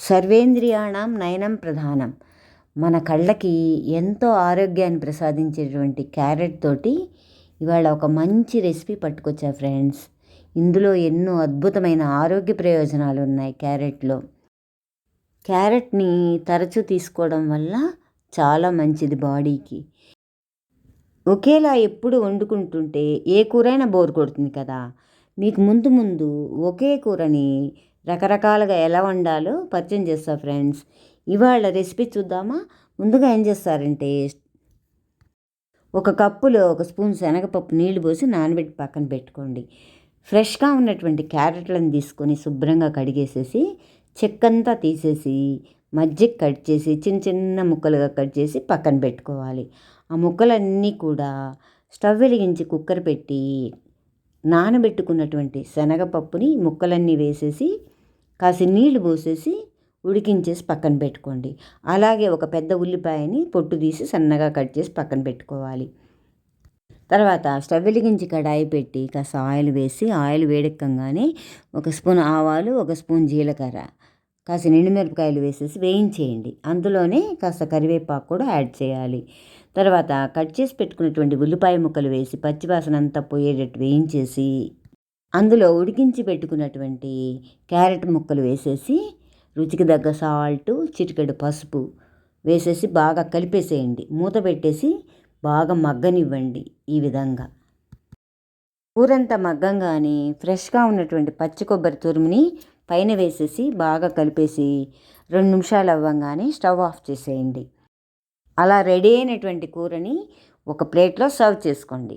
సర్వేంద్రియాణం నయనం ప్రధానం. మన కళ్ళకి ఎంతో ఆరోగ్యాన్ని ప్రసాదించేటువంటి క్యారెట్ తోటి ఇవాళ ఒక మంచి రెసిపీ పట్టుకొచ్చా ఫ్రెండ్స్. ఇందులో ఎన్నో అద్భుతమైన ఆరోగ్య ప్రయోజనాలు ఉన్నాయి క్యారెట్లో. క్యారెట్ని తరచూ తీసుకోవడం వల్ల చాలా మంచిది బాడీకి. ఒకేలా ఎప్పుడు వండుకుంటుంటే ఏ కూరైనా బోర్ కొడుతుంది కదా. మీకు ముందు ముందు ఒకే కూరని రకరకాలుగా ఎలా వండాలో పరిచయం చేస్తా ఫ్రెండ్స్. ఇవాళ రెసిపీ చూద్దామా? ముందుగా ఏం చేస్తారంటే ఒక కప్పులో ఒక స్పూన్ శనగపప్పు నీళ్ళు పోసి నానబెట్టి పక్కన పెట్టుకోండి. ఫ్రెష్గా ఉన్నటువంటి క్యారెట్లను తీసుకొని శుభ్రంగా కడిగేసేసి చెక్కంతా తీసేసి మజ్జిగ కట్ చేసి చిన్న చిన్న ముక్కలుగా కట్ చేసి పక్కన పెట్టుకోవాలి. ఆ ముక్కలన్నీ కూడా స్టవ్ వెలిగించి కుక్కర్ పెట్టి నానబెట్టుకున్నటువంటి శనగపప్పుని ముక్కలన్నీ వేసేసి కాసి నీళ్ళు పోసేసి ఉడికించేసి పక్కన పెట్టుకోండి. అలాగే ఒక పెద్ద ఉల్లిపాయని పొట్టు తీసి సన్నగా కట్ చేసి పక్కన పెట్టుకోవాలి. తర్వాత స్టవ్ వెలిగించి కడాయి పెట్టి కాస్త ఆయిల్ వేసి ఆయిల్ వేడెక్కగానే ఒక స్పూన్ ఆవాలు ఒక స్పూన్ జీలకర్ర కాస్త ఎండుమిరపకాయలు వేసేసి వేయించేయండి. అందులోనే కాస్త కరివేపాకు కూడా యాడ్ చేయాలి. తర్వాత కట్ చేసి పెట్టుకున్నటువంటి ఉల్లిపాయ ముక్కలు వేసి పచ్చివాసన అంతా పోయేటట్టు వేయించేసి అందులో ఉడికించి పెట్టుకున్నటువంటి క్యారెట్ ముక్కలు వేసేసి రుచికి తగ్గ సాల్టు చిటికెడు పసుపు వేసేసి బాగా కలిపేసేయండి. మూత పెట్టేసి బాగా మగ్గనివ్వండి ఈ విధంగా. కూరంతా మగ్గంగానే ఫ్రెష్గా ఉన్నటువంటి పచ్చి కొబ్బరి తురుముని పైన వేసేసి బాగా కలిపేసి రెండు నిమిషాలు అవ్వగానే స్టవ్ ఆఫ్ చేసేయండి. అలా రెడీ అయినటువంటి కూరని ఒక ప్లేట్లో సర్వ్ చేసుకోండి.